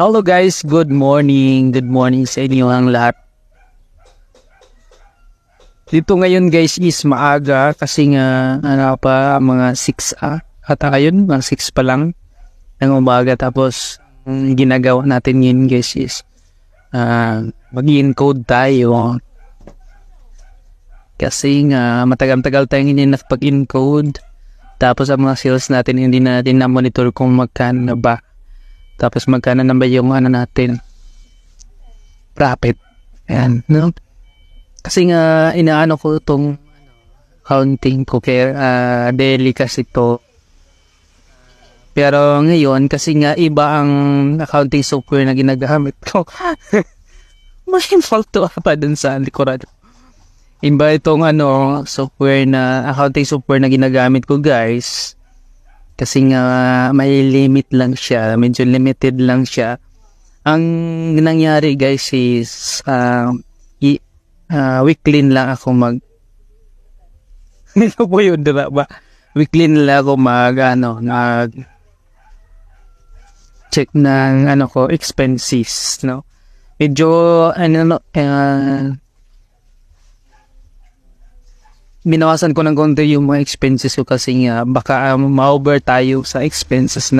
Hello guys, good morning. Good morning sa inyo ang lahat. Dito ngayon guys is maaga kasi nga ano pa mga 6 ah. At ayun, mga 6 pa lang ng umaga tapos ang ginagawa natin ngayon guys is ah, mag-encode tayo. Kasi nga matagal-tagal tayong hindi nakapag-encode. Tapos ang mga sales natin hindi natin na-monitor kung magkano na ba. Tapos magkano na ba yung ano natin profit. Ayan, no? Kasi nga inaano ko itong counting ko kaya ah, daily kasi to. Pero ngayon kasi nga iba ang accounting software na ginagamit ko. May multo pa dun sa likuran. Iba itong ano software na accounting software na ginagamit ko guys. Kasi nga may limit lang siya, medyo limited lang siya. Ang nangyari guys is uh, i- ah, weekly lang ako mag Ano po yun, diba ba? Weekly na lang ako mag, ano, nag check ng, ano ko, expenses, no? Medyo, ano, no, uh, binawasan ko ng konti yung mga expenses ko kasi nga baka um, ma-over tayo sa expenses